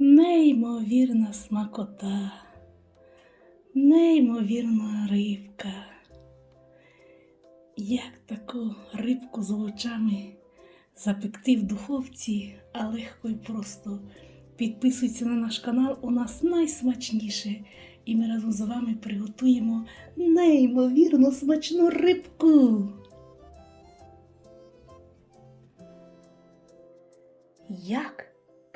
Неймовірна смакота, неймовірна рибка. Як таку рибку з овочами запекти в духовці, а легко і просто. Підписуйся на наш канал, у нас найсмачніше. І ми разом з вами приготуємо неймовірно смачну рибку. Як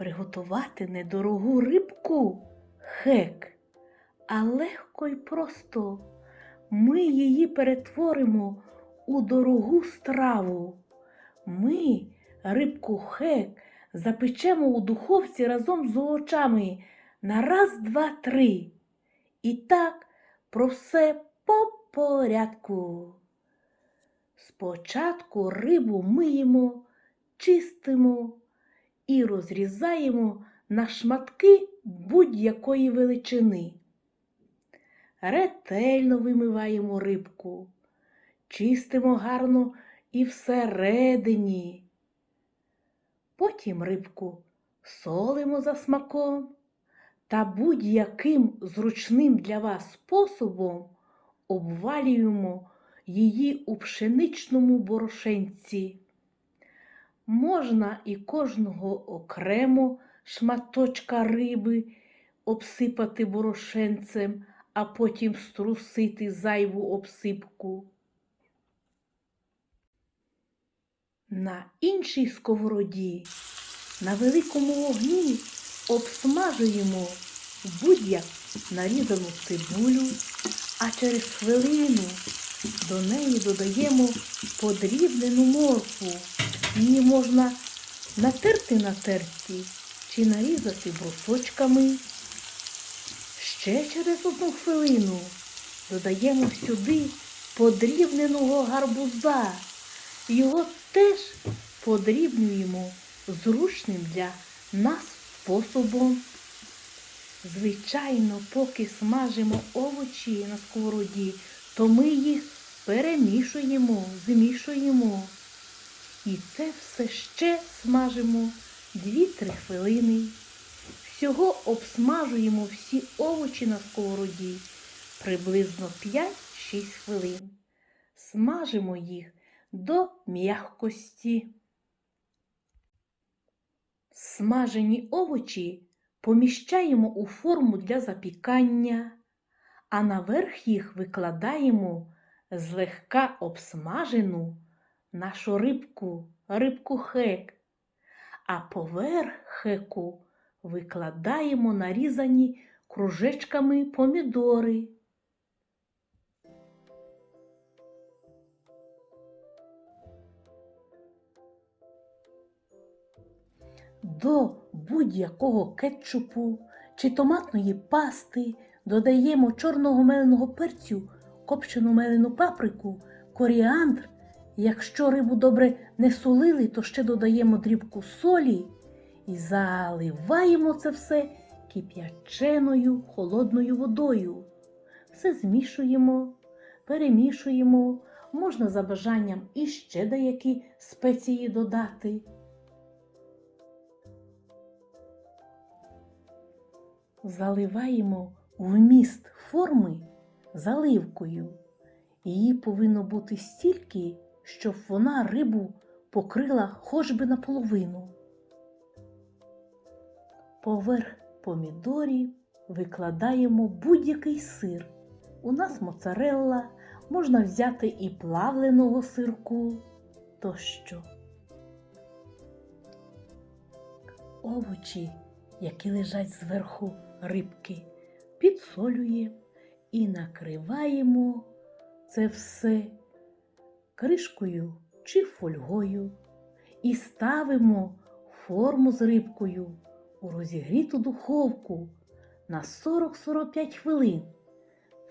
приготувати недорогу рибку? Хек. А легко й просто ми її перетворимо у дорогу страву. Ми рибку хек запечемо у духовці разом з овочами на раз, два, три. І так про все по порядку. Спочатку рибу миємо, чистимо і розрізаємо на шматки будь-якої величини. Ретельно вимиваємо рибку, чистимо гарно і всередині. Потім рибку солимо за смаком та будь-яким зручним для вас способом обвалюємо її у пшеничному борошенці. Можна і кожного окремо шматочка риби обсипати борошенцем, а потім струсити зайву обсипку. На іншій сковороді на великому вогні обсмажуємо будь-як нарізану цибулю, а через хвилину до неї додаємо подрібнену моркву. Її можна натерти на терці чи нарізати брусочками. Ще через одну хвилину додаємо сюди подрібненого гарбуза. Його теж подрібнюємо зручним для нас способом. Звичайно, поки смажимо овочі на сковороді, то ми їх перемішуємо, змішуємо. І це все ще смажимо 2-3 хвилини. Всього обсмажуємо всі овочі на сковороді приблизно 5-6 хвилин. Смажимо їх до м'якості. Смажені овочі поміщаємо у форму для запікання, а наверх їх викладаємо злегка обсмажену нашу рибку, рибку хек, а поверх хеку викладаємо нарізані кружечками помідори. До будь-якого кетчупу чи томатної пасти додаємо чорного меленого перцю, копчену мелену паприку, коріандр. Якщо рибу добре не солили, то ще додаємо дрібку солі і заливаємо це все кип'яченою холодною водою. Все змішуємо, перемішуємо, можна за бажанням іще деякі спеції додати. Заливаємо вміст форми заливкою. Її повинно бути стільки, щоб вона рибу покрила хоч би наполовину. Поверх помідорів викладаємо будь-який сир. У нас моцарелла, можна взяти і плавленого сирку тощо. Овочі, які лежать зверху рибки, підсолюємо і накриваємо це все кришкою чи фольгою і ставимо форму з рибкою у розігріту духовку на 40-45 хвилин.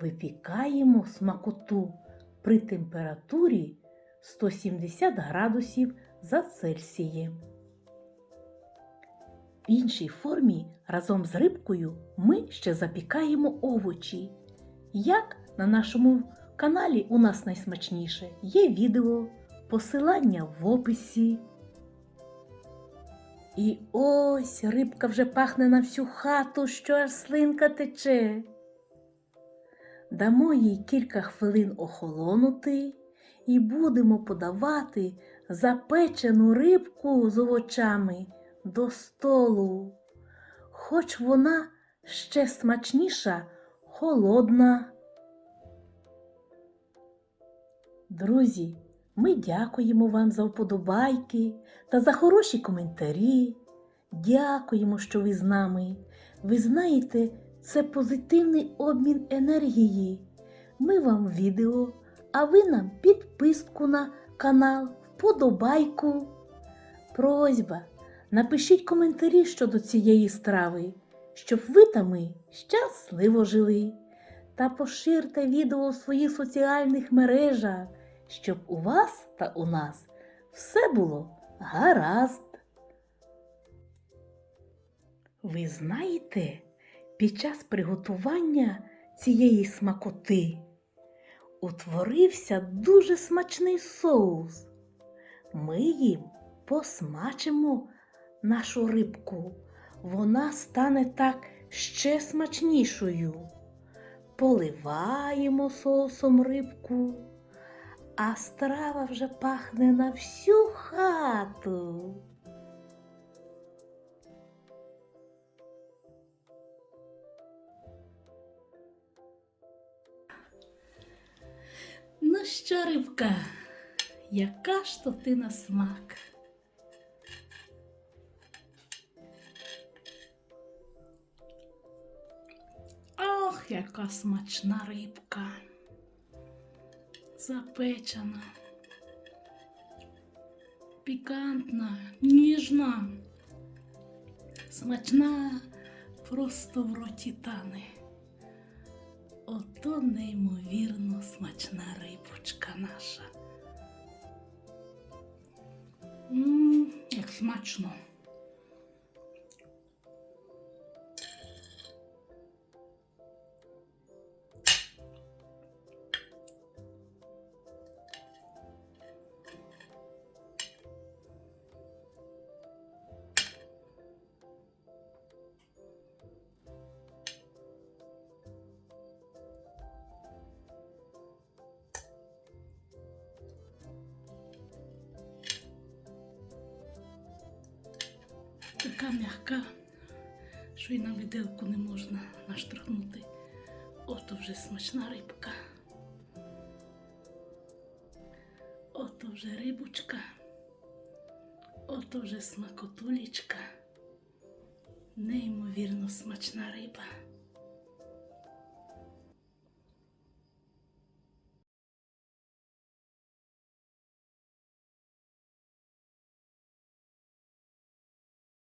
Випікаємо смакоту при температурі 170 градусів за Цельсієм. В іншій формі разом з рибкою ми ще запікаємо овочі. Як на нашому каналі у нас найсмачніше є відео, посилання в описі. І ось рибка вже пахне на всю хату, що аж слинка тече. Дамо їй кілька хвилин охолонути і будемо подавати запечену рибку з овочами до столу. Хоч вона ще смачніша, холодна. Друзі, ми дякуємо вам за вподобайки та за хороші коментарі. Дякуємо, що ви з нами. Ви знаєте, це позитивний обмін енергії. Ми вам відео, а ви нам підписку на канал, вподобайку. Просьба, напишіть коментарі щодо цієї страви, щоб ви та ми щасливо жили. Та поширте відео у своїх соціальних мережах, щоб у вас та у нас все було гаразд. Ви знаєте, під час приготування цієї смакоти утворився дуже смачний соус. Ми їм посмачимо нашу рибку. Вона стане так ще смачнішою. Поливаємо соусом рибку, а страва вже пахне на всю хату. Ну що, рибка, яка ж то ти на смак? Яка смачна рибка. Запечена, пікантна, ніжна, смачна, просто в роті тане. Ото неймовірно смачна рибочка наша. Мм, як смачно. Така м'яка, що й на виделку не можна наштрахнути. Ото вже смачна рибка. Ото вже рибочка. Ото вже смакотулічка. Неймовірно смачна риба.